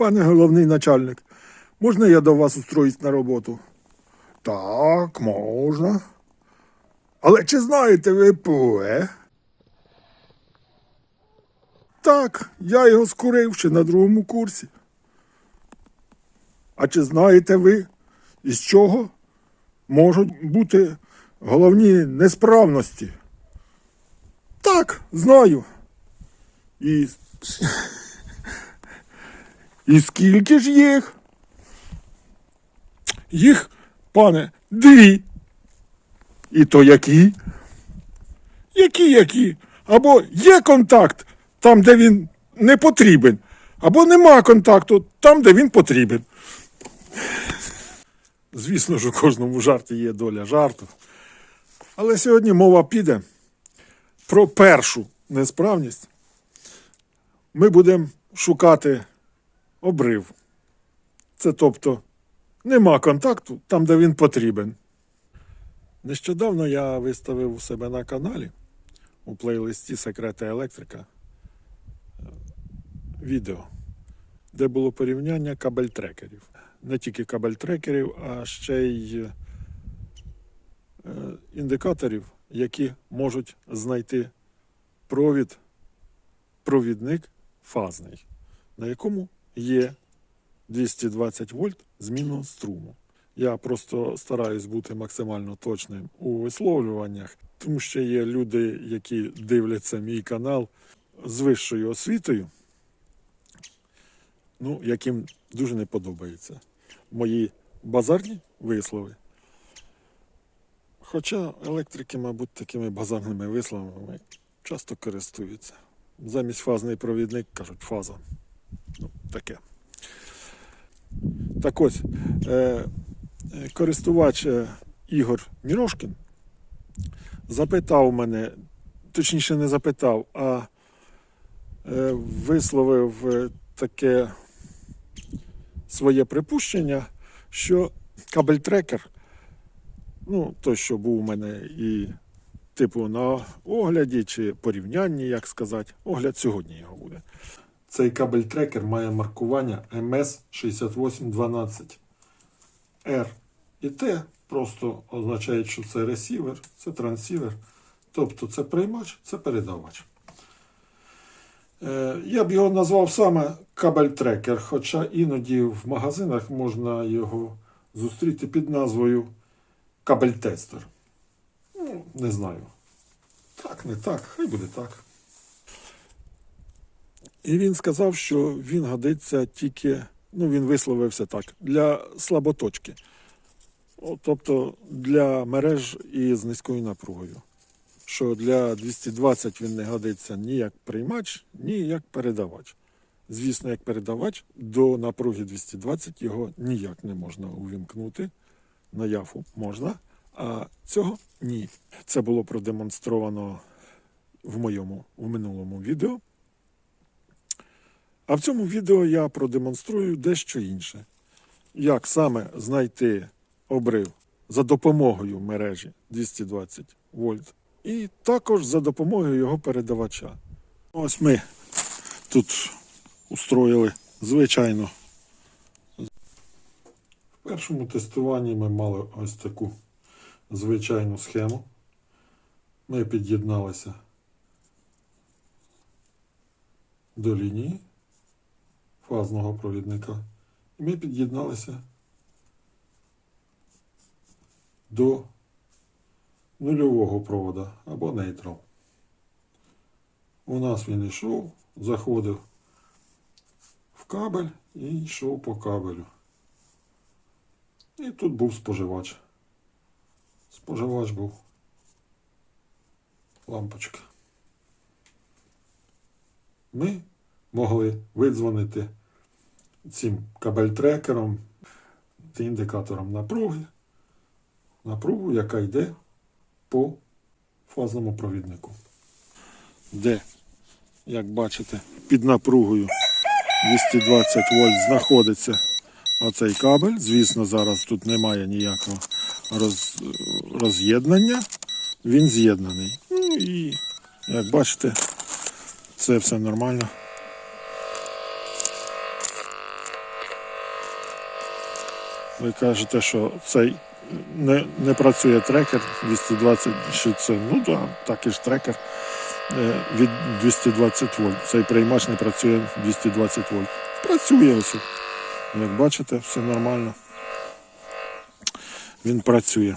Пане головний начальник, можна я до вас устроюсь на роботу? Так, можна. Але чи знаєте ви ПОЕ? Так, я його скурив ще на другому курсі. А чи знаєте ви, із чого можуть бути головні несправності? Так, знаю. І, і скільки ж їх? Їх, пане, дві. І то які? Які які? Або є контакт там, де він не потрібен, або нема контакту там, де він потрібен. Звісно ж, у кожному жарті є доля жарту. Але сьогодні мова піде про першу несправність. Ми будемо шукати обрив. Це тобто нема контакту там, де він потрібен. Нещодавно я виставив у себе на каналі у плейлисті Секрети електрика е, відео, де було порівняння кабельтрекерів. Не тільки кабельтрекерів, а ще й е, індикаторів, які можуть знайти провід, провідник фазний, на якому є 220 вольт змінного струму. Я просто стараюсь бути максимально точним у висловлюваннях, тому що є люди, які дивляться мій канал з вищою освітою, ну, яким дуже не подобаються мої базарні вислови. Хоча електрики, мабуть, такими базарними висловами часто користуються. Замість фазний провідник кажуть фаза. Ну, таке. Так ось, е, користувач е, Ігор Мірошкін запитав мене, точніше не запитав, а е, висловив е, таке своє припущення, що кабельтрекер, ну, той, що був у мене і типу на огляді чи порівнянні, як сказати, огляд сьогодні його буде. Цей кабель-трекер має маркування MS6812 R. І Т просто означає, що це ресівер, це трансівер. Тобто це приймач, це передавач. Е, Я б його назвав саме кабель-трекер, хоча іноді в магазинах можна його зустріти під назвою кабель-тестер. Ну, не знаю. Так, не так, хай буде так. І він сказав, що він годиться тільки, ну він висловився так, для слаботочки. Тобто для мереж із низькою напругою. Що для 220 він не годиться ні як приймач, ні як передавач. Звісно, як передавач до напруги 220 його ніяк не можна увімкнути. На яфу можна, а цього ні. Це було продемонстровано в моєму в минулому відео. А в цьому відео я продемонструю дещо інше. Як саме знайти обрив за допомогою мережі 220 вольт, і також за допомогою його передавача. Ось ми тут устроїли звичайно. В першому тестуванні ми мали ось таку звичайну схему. Ми під'єдналися до лінії фазного провідника. І ми під'єдналися до нульового провода або нейтрал. У нас він йшов, заходив в кабель і йшов по кабелю. І тут був споживач. Споживач був лампочка. Ми могли видзвонити цим кабель-трекером індикатором напруги, напругу, яка йде по фазному провіднику. Де, як бачите, під напругою 220 вольт знаходиться оцей кабель. Звісно, зараз тут немає ніякого роз, роз'єднання. Він з'єднаний. Ну і, як бачите, це все нормально. Ви кажете, що цей не, не працює трекер 220, що це, ну да, так і ж трекер е, від 220 вольт. Цей приймач не працює 220 вольт. Працює ось. Як бачите, все нормально. Він працює.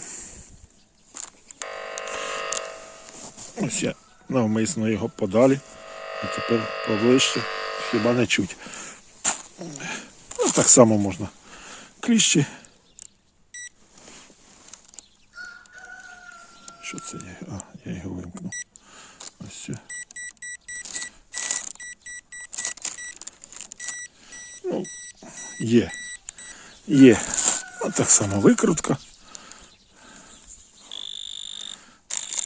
Ось я навмисно його подалі. А тепер поближче. Хіба не чуть. Ну, так само можна. Кліщі. Що це є? А, я його вимкнув. Ось це. Ну, є. Є. А так само викрутка.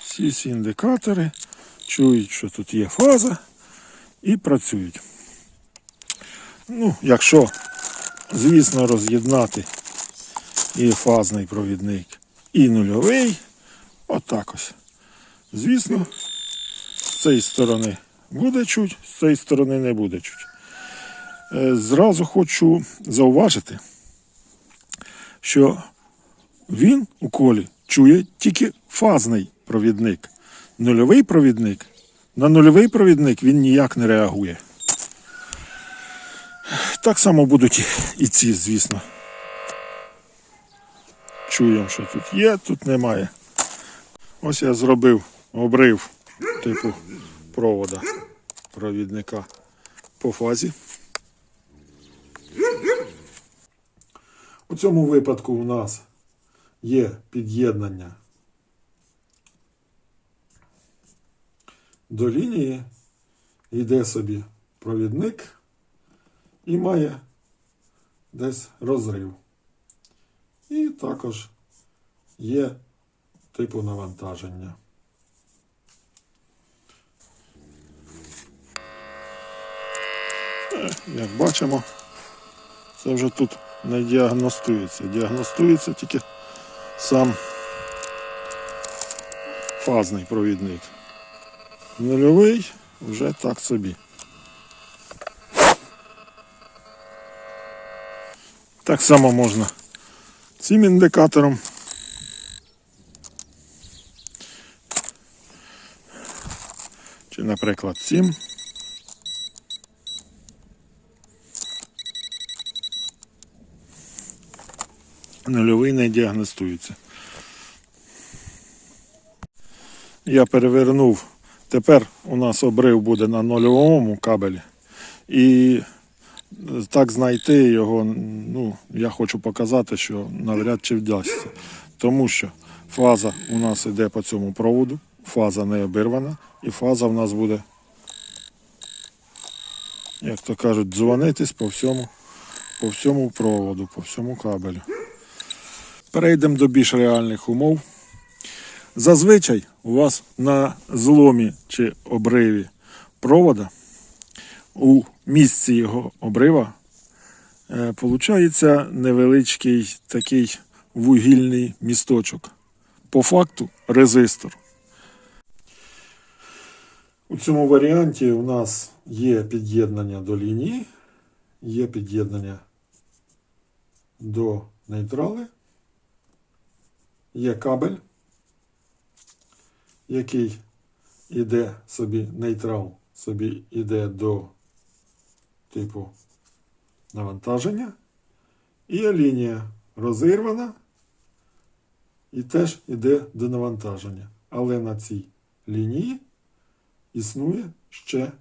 Всі ці індикатори чують, що тут є фаза і працюють. Ну, якщо, звісно, роз'єднати і фазний провідник, і нульовий, отак ось. Звісно, з цієї сторони буде чуть, з цієї сторони не буде чуть. Е, Зразу хочу зауважити, що він у колі чує тільки фазний провідник. Нульовий провідник. На нульовий провідник він ніяк не реагує. Так само будуть і ці, звісно. Чуємо, що тут є, тут немає. Ось я зробив обрив типу провода провідника по фазі. У цьому випадку у нас є під'єднання до лінії, йде собі провідник і має десь розрив. І також є типу навантаження. Е, Як бачимо, це вже тут не діагностується. Діагностується тільки сам фазний провідник. Нульовий вже так собі. Так само можна цим індикатором. Чи, наприклад, цим. Нульовий не діагностується. Я перевернув. Тепер у нас обрив буде на нульовому кабелі. І так знайти його, ну, я хочу показати, що навряд чи вдасться. Тому що фаза у нас йде по цьому проводу, фаза не обірвана, і фаза в нас буде, як то кажуть, дзвонитись по всьому, по всьому проводу, по всьому кабелю. Перейдемо до більш реальних умов. Зазвичай у вас на зломі чи обриві провода у місці його обрива е, получається невеличкий такий вугільний місточок. По факту резистор. У цьому варіанті у нас є під'єднання до лінії, є під'єднання до нейтрали, є кабель, який іде собі нейтрал, собі іде до типу навантаження. І лінія розірвана і теж йде до навантаження. Але на цій лінії існує ще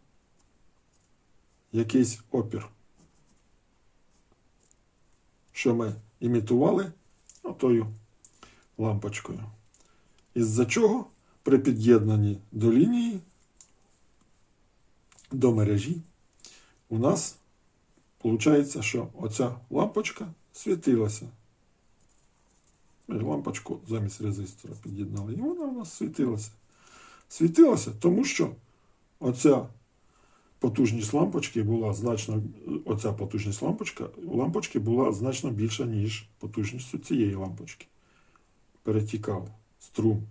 якийсь опір, що ми імітували отою лампочкою. Із-за чого при під'єднанні до лінії, до мережі, у нас виходить, що оця лампочка світилася. Ми лампочку замість резистора під'єднали, і вона у нас світилася. Світилася, тому що оця потужність лампочки була значно, оця потужність лампочка, лампочки була значно більша, ніж потужність цієї лампочки. Перетікав струм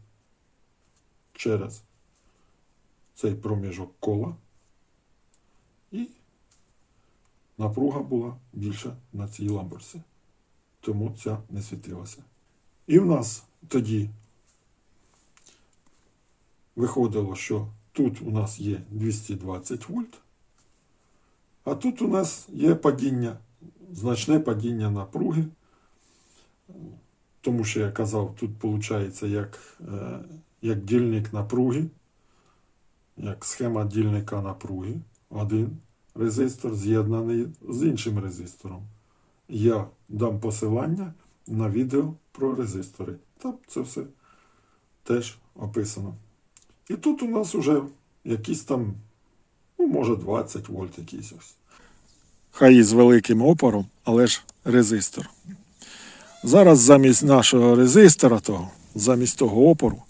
через цей проміжок кола, і напруга була більша на цій лампочці. тому ця не світилася. І в нас тоді виходило, що тут у нас є 220 вольт, а тут у нас є падіння, значне падіння напруги. Тому що я казав, тут виходить як, е, як дільник напруги, як схема дільника напруги. Один резистор з'єднаний з іншим резистором. Я дам посилання на відео про резистори. Там це все теж описано. І тут у нас вже якісь там, ну, може, 20 вольт якийсь. Хай і з великим опором, але ж резистор. Зараз замість нашого резистора, того, замість того опору,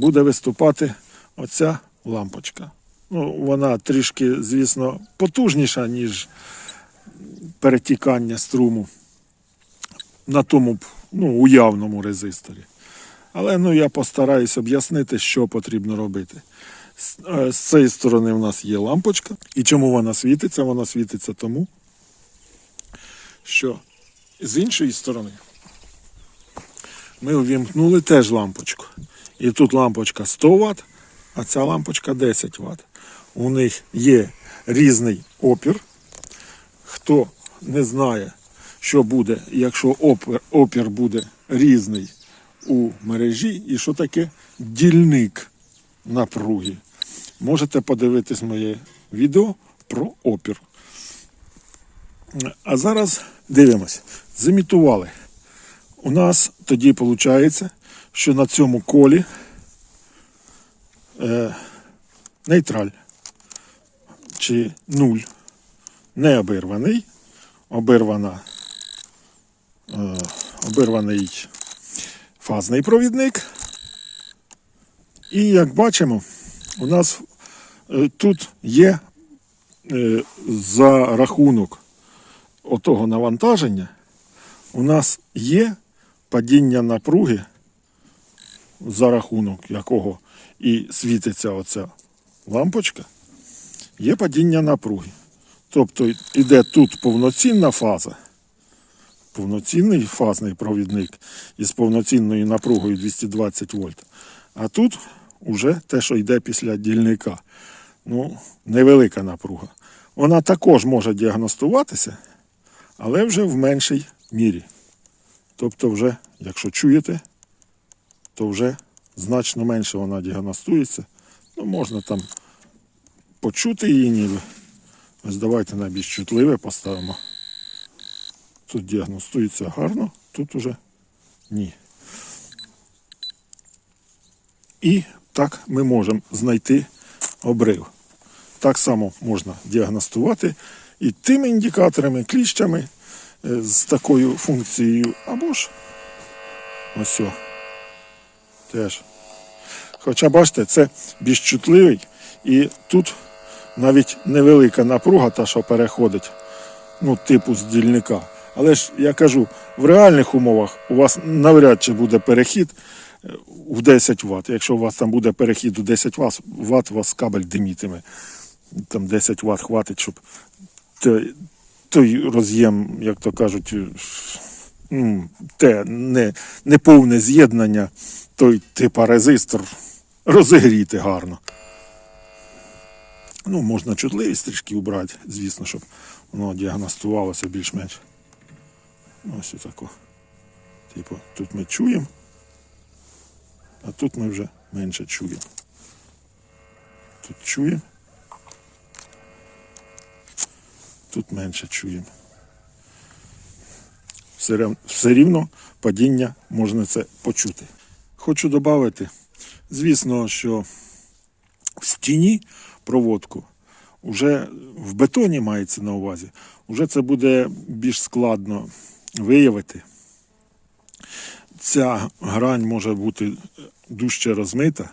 буде виступати оця лампочка. Ну, вона трішки, звісно, потужніша, ніж перетікання струму на тому ну, уявному резисторі. Але ну, я постараюсь об'яснити, що потрібно робити. З, е, з цієї сторони в нас є лампочка. І чому вона світиться? Вона світиться тому, що з іншої сторони ми увімкнули теж лампочку. І тут лампочка 100 Вт, а ця лампочка 10 Вт. У них є різний опір. Хто не знає, що буде, якщо опір, опір буде різний у мережі, і що таке дільник напруги. Можете подивитись моє відео про опір. А зараз дивимось. Замітували. У нас тоді виходить, що на цьому колі е, нейтраль чи нуль не обірваний, обірвана, е, обірваний фазний провідник. І як бачимо, у нас е, тут є е, за рахунок отого навантаження, у нас є падіння напруги, за рахунок якого і світиться оця лампочка, є падіння напруги. Тобто йде тут повноцінна фаза, повноцінний фазний провідник із повноцінною напругою 220 вольт. А тут уже те, що йде після дільника. Ну, невелика напруга. Вона також може діагностуватися, але вже в меншій мірі. Тобто, вже, якщо чуєте, то вже значно менше вона діагностується. Ну, можна там почути її ніби. Ось давайте на чутливе поставимо. Тут діагностується гарно, тут уже ні. І так ми можемо знайти обрив. Так само можна діагностувати і тими індикаторами, кліщами е, з такою функцією, або ж ось. о, Теж. Хоча бачите, це більш чутливий і тут навіть невелика напруга, та що переходить, ну, типу з дільника. Але ж я кажу, в реальних умовах у вас навряд чи буде перехід в 10 Вт. Якщо у вас там буде перехід у 10 Вт, Вт у вас кабель димітиме. Там 10 Вт хватить, щоб той, роз'єм, як то кажуть, е, м, те не, неповне з'єднання, той типа резистор розігріти гарно. Ну, можна чутливість трішки убрати, звісно, щоб воно діагностувалося більш-менш. Ось отако. Типу, тут ми чуємо, а тут ми вже менше чуємо. Тут чуємо. Тут менше чуємо. Все, все рівно падіння можна це почути. Хочу додати, звісно, що в стіні проводку вже в бетоні мається на увазі, вже це буде більш складно виявити. Ця грань може бути дужче розмита,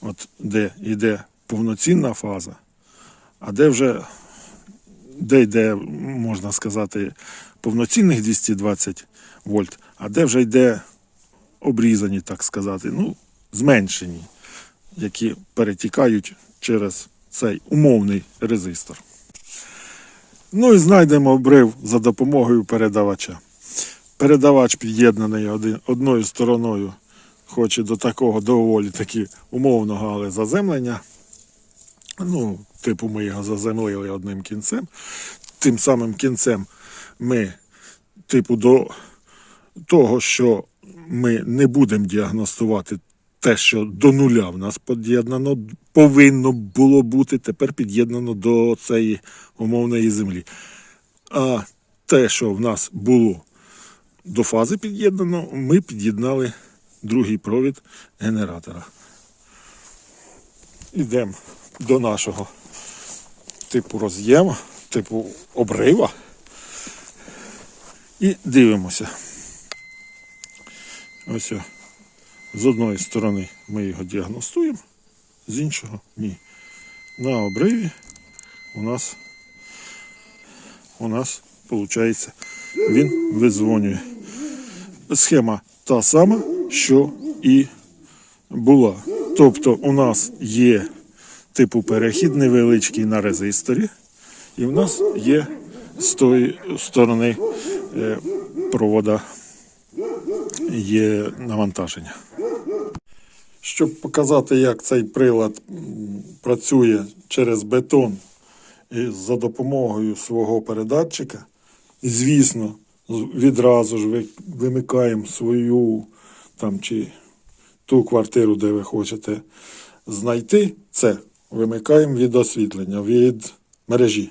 от де йде повноцінна фаза, а де вже де йде, можна сказати, повноцінних 220 вольт, а де вже йде обрізані, так сказати, ну, зменшені, які перетікають через цей умовний резистор. Ну і знайдемо обрив за допомогою передавача. передавач під'єднаний одною стороною, хоч і до такого доволі таки умовного, але заземлення. Ну, типу, ми його заземлили одним кінцем. Тим самим кінцем ми, типу, до того, що ми не будемо діагностувати те, що до нуля в нас під'єднано, повинно було бути тепер під'єднано до цієї умовної землі. А те, що в нас було до фази під'єднано, ми під'єднали другий провід генератора. Йдемо до нашого типу роз'єму, типу обрива. І дивимося. Ось о. З одної сторони ми його діагностуємо, з іншого ні. На обриві у нас у нас виходить, він визвонює. Схема та сама, що і була. Тобто у нас є типу перехід невеличкий на резисторі, і в нас є з тої сторони е, провода є навантаження. Щоб показати, як цей прилад працює через бетон і за допомогою свого передатчика, звісно, відразу ж вимикаємо свою там чи ту квартиру, де ви хочете знайти, це вимикаємо від освітлення, від мережі.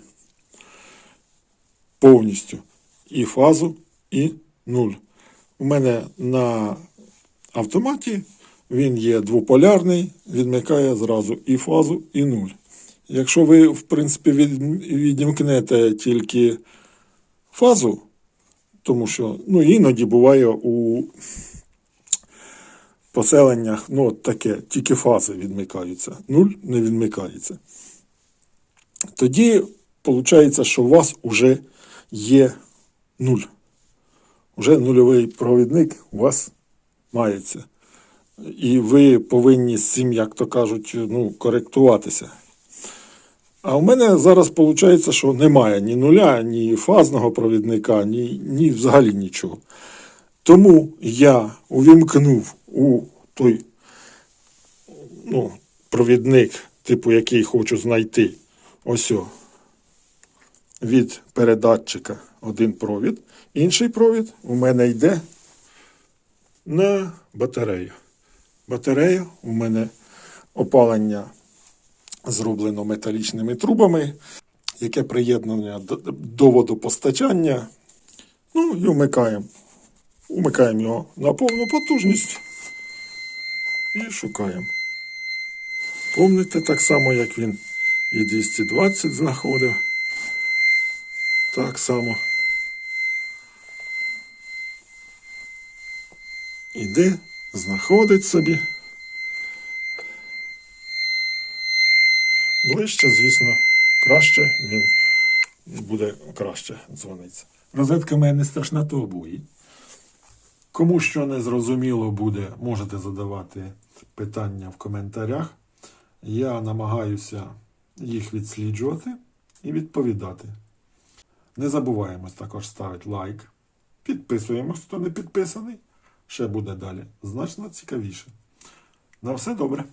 Повністю. І фазу, і нуль. У мене на автоматі він є двополярний, відмикає зразу і фазу, і нуль. Якщо ви, в принципі, відімкнете тільки фазу, тому що ну, іноді буває у поселеннях ну, от таке, тільки фази відмикаються, нуль не відмикається. Тоді виходить, що у вас вже є нуль. Уже нульовий провідник у вас мається. І ви повинні з цим, як то кажуть, ну, коректуватися. А у мене зараз виходить, що немає ні нуля, ні фазного провідника, ні, ні взагалі нічого. Тому я увімкнув у той ну, провідник, типу, який хочу знайти, ось о, від передатчика один провід. Інший провід у мене йде на батарею. Батарея у мене опалення зроблено металічними трубами, яке приєднання до водопостачання. Ну і вмикаємо. Умикаємо його на повну потужність і шукаємо. Помните так само, як він і 220 знаходив. Так само. Іде, знаходить собі. Ближче, звісно, краще він буде краще дзвонитися. Розетка в мене страшна, обої. Кому що не зрозуміло буде, можете задавати питання в коментарях. Я намагаюся їх відсліджувати і відповідати. Не забуваємо також ставити лайк. Підписуємось, хто не підписаний. Ще буде далі значно цікавіше. На все добре.